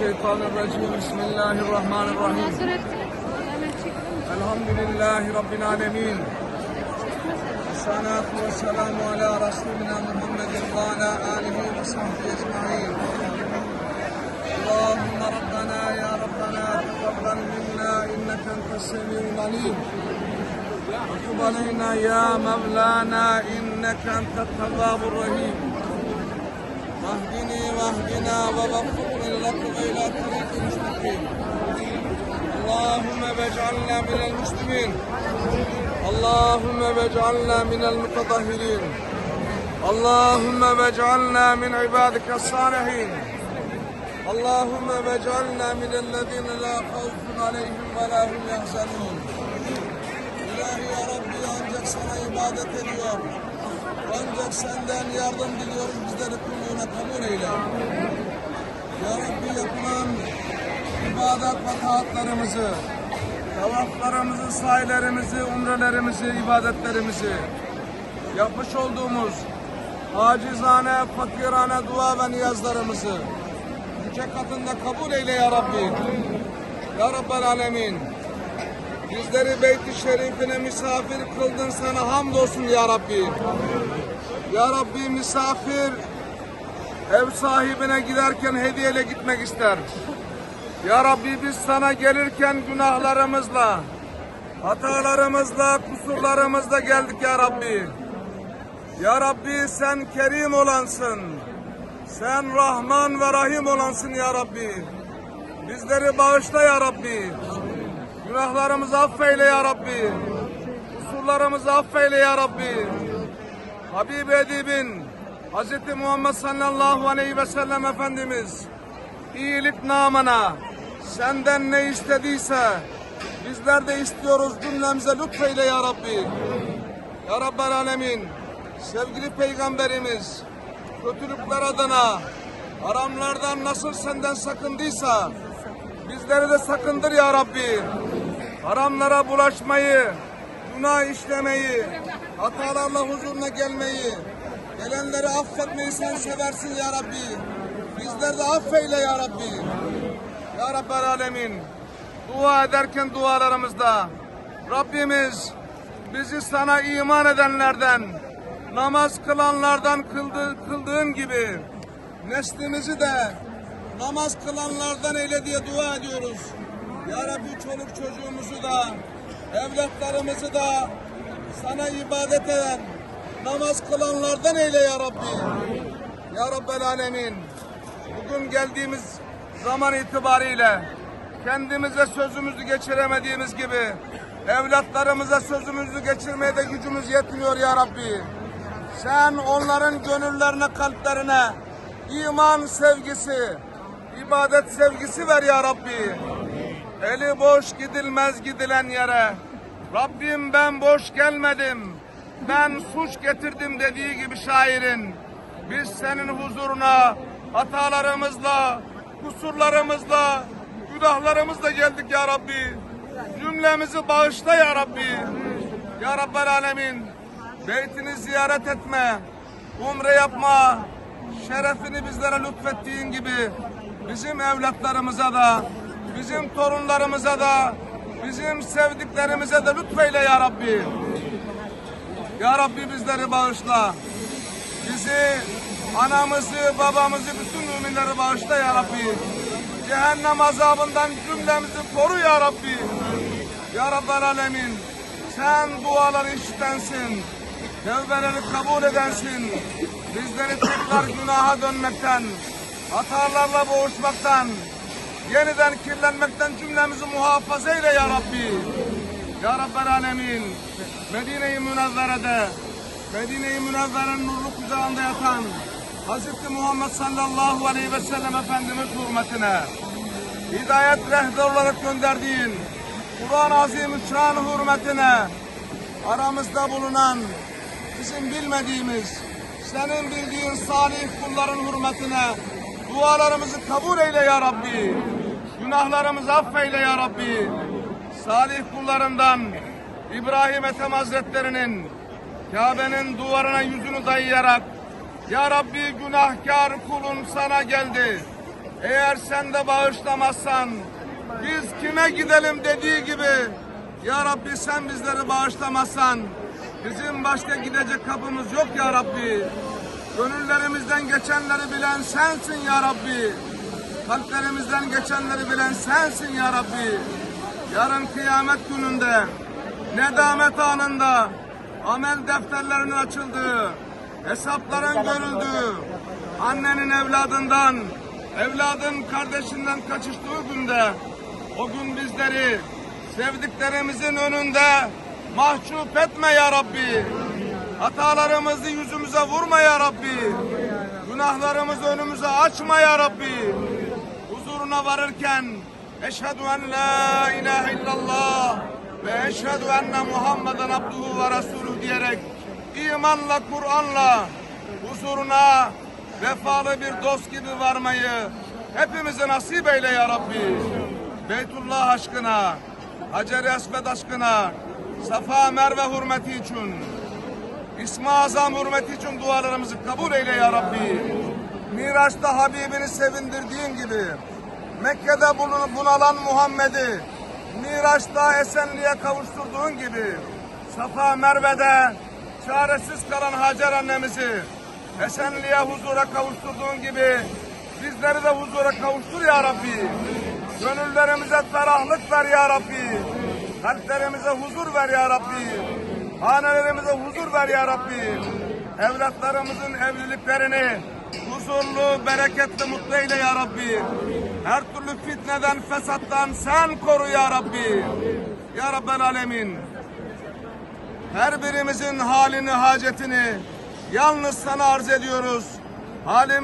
الشيطان الرجيم. بسم الله الرحمن الرحيم. الحمد لله رب العالمين. والصلاة والسلام على رسولنا محمد وعلى آله وصحبه أجمعين. اللهم ربنا يا ربنا تقبل منا إنك أنت السميع العليم. وتب علينا يا مولانا إنك أنت التواب الرحيم. واهدني واهدنا ووفقني لك إلى طريق مستقيم اللهم اجعلنا من المسلمين اللهم اجعلنا من المتطهرين اللهم اجعلنا من عبادك الصالحين اللهم اجعلنا من الذين لا خوف عليهم ولا هم يحزنون İlahi ya Rabbi ancak sana ibadet ediyor. Ancak senden yardım diliyorum bizleri kulluğuna kabul eyle. Ya Rabbi yapılan ibadet ve taatlarımızı, tavaflarımızı, sahilerimizi, umrelerimizi, ibadetlerimizi, yapmış olduğumuz acizane, fakirane dua ve niyazlarımızı yüce katında kabul eyle ya Rabbi. Ya Rabbel Alemin. Bizleri Beyt-i Şerif'ine misafir kıldın sana hamdolsun ya Rabbi. Ya Rabbi misafir ev sahibine giderken hediyeyle gitmek ister. Ya Rabbi biz sana gelirken günahlarımızla, hatalarımızla, kusurlarımızla geldik ya Rabbi. Ya Rabbi sen kerim olansın. Sen Rahman ve Rahim olansın ya Rabbi. Bizleri bağışla ya Rabbi. Günahlarımızı affeyle ya Rabbi. Kusurlarımızı affeyle ya Rabbi. Habib Edib'in Hz. Muhammed sallallahu aleyhi ve sellem Efendimiz iyilik namına senden ne istediyse bizler de istiyoruz cümlemize lütfeyle ya Rabbi. Ya Rabbel Alemin sevgili peygamberimiz kötülükler adına haramlardan nasıl senden sakındıysa bizleri de sakındır ya Rabbi. Haramlara bulaşmayı, günah işlemeyi, hatalarla huzuruna gelmeyi, gelenleri affetmeyi sen seversin ya Rabbi. Bizler de affeyle ya Rabbi. Ya Rabbel Alemin. Dua ederken dualarımızda Rabbimiz bizi sana iman edenlerden, namaz kılanlardan kıldı, kıldığın gibi neslimizi de namaz kılanlardan eyle diye dua ediyoruz. Ya Rabbi çoluk çocuğumuzu da, evlatlarımızı da sana ibadet eden, namaz kılanlardan eyle ya Rabbi. Ya Rabbel Alemin. Bugün geldiğimiz zaman itibariyle kendimize sözümüzü geçiremediğimiz gibi evlatlarımıza sözümüzü geçirmeye de gücümüz yetmiyor ya Rabbi. Sen onların gönüllerine, kalplerine iman sevgisi, ibadet sevgisi ver ya Rabbi. Eli boş gidilmez gidilen yere. Rabbim ben boş gelmedim. Ben suç getirdim dediği gibi şairin. Biz senin huzuruna hatalarımızla, kusurlarımızla, günahlarımızla geldik ya Rabbi. Cümlemizi bağışla ya Rabbi. Ya Rabbel Alemin. Beytini ziyaret etme, umre yapma, şerefini bizlere lütfettiğin gibi bizim evlatlarımıza da, bizim torunlarımıza da, bizim sevdiklerimize de lütfeyle ya Rabbi. Ya Rabbi bizleri bağışla. Bizi, anamızı, babamızı, bütün müminleri bağışla ya Rabbi. Cehennem azabından cümlemizi koru ya Rabbi. Ya Rabbel Alemin. Sen duaları işitensin. Tevbeleri kabul edensin. Bizleri tekrar günaha dönmekten, hatalarla boğuşmaktan, yeniden kirlenmekten cümlemizi muhafaza eyle ya Rabbi. Ya Rabbel Alemin. Medine-i Münevvere'de, Medine-i Münevvere'nin nurlu kucağında yatan Hz. Muhammed sallallahu aleyhi ve sellem Efendimiz hürmetine hidayet rehber olarak gönderdiğin Kur'an-ı Azimüşşan hürmetine aramızda bulunan bizim bilmediğimiz senin bildiğin salih kulların hürmetine dualarımızı kabul eyle ya Rabbi. Günahlarımızı affeyle ya Rabbi. Salih kullarından İbrahim Ethem Hazretleri'nin Kabe'nin duvarına yüzünü dayayarak Ya Rabbi günahkar kulun sana geldi. Eğer sen de bağışlamazsan biz kime gidelim dediği gibi Ya Rabbi sen bizleri bağışlamazsan bizim başka gidecek kapımız yok Ya Rabbi. Gönüllerimizden geçenleri bilen sensin Ya Rabbi. Kalplerimizden geçenleri bilen sensin Ya Rabbi. Yarın kıyamet gününde, nedamet anında, amel defterlerinin açıldığı, hesapların görüldüğü, annenin evladından, evladın kardeşinden kaçıştığı günde, o gün bizleri sevdiklerimizin önünde mahcup etme Ya Rabbi. Hatalarımızı yüzümüze vurma Ya Rabbi. Günahlarımızı önümüze açma Ya Rabbi. Huzuruna varırken Eşhedü en la ilahe illallah ve eşhedü enne Muhammeden abduhu ve resulü diyerek imanla Kur'an'la huzuruna vefalı bir dost gibi varmayı hepimize nasip eyle ya Rabbi. Beytullah aşkına, Hacer-i Esved aşkına, Safa Merve hürmeti için İsmi Azam hürmeti için dualarımızı kabul eyle ya Rabbi. Miraç'ta Habibini sevindirdiğin gibi Mekke'de bunalan Muhammed'i Miraç'ta esenliğe kavuşturduğun gibi Safa Merve'de çaresiz kalan Hacer annemizi esenliğe huzura kavuşturduğun gibi bizleri de huzura kavuştur ya Rabbi. Gönüllerimize ferahlık ver ya Rabbi. Kalplerimize huzur ver ya Rabbi. Hanelerimize huzur ver ya Rabbi. Evlatlarımızın evliliklerini huzurlu, bereketli, mutlu eyle ya Rabbi. Her türlü fitneden, fesattan sen koru ya Rabbi. Ya Rabbel Alemin. Her birimizin halini, hacetini yalnız sana arz ediyoruz. Halim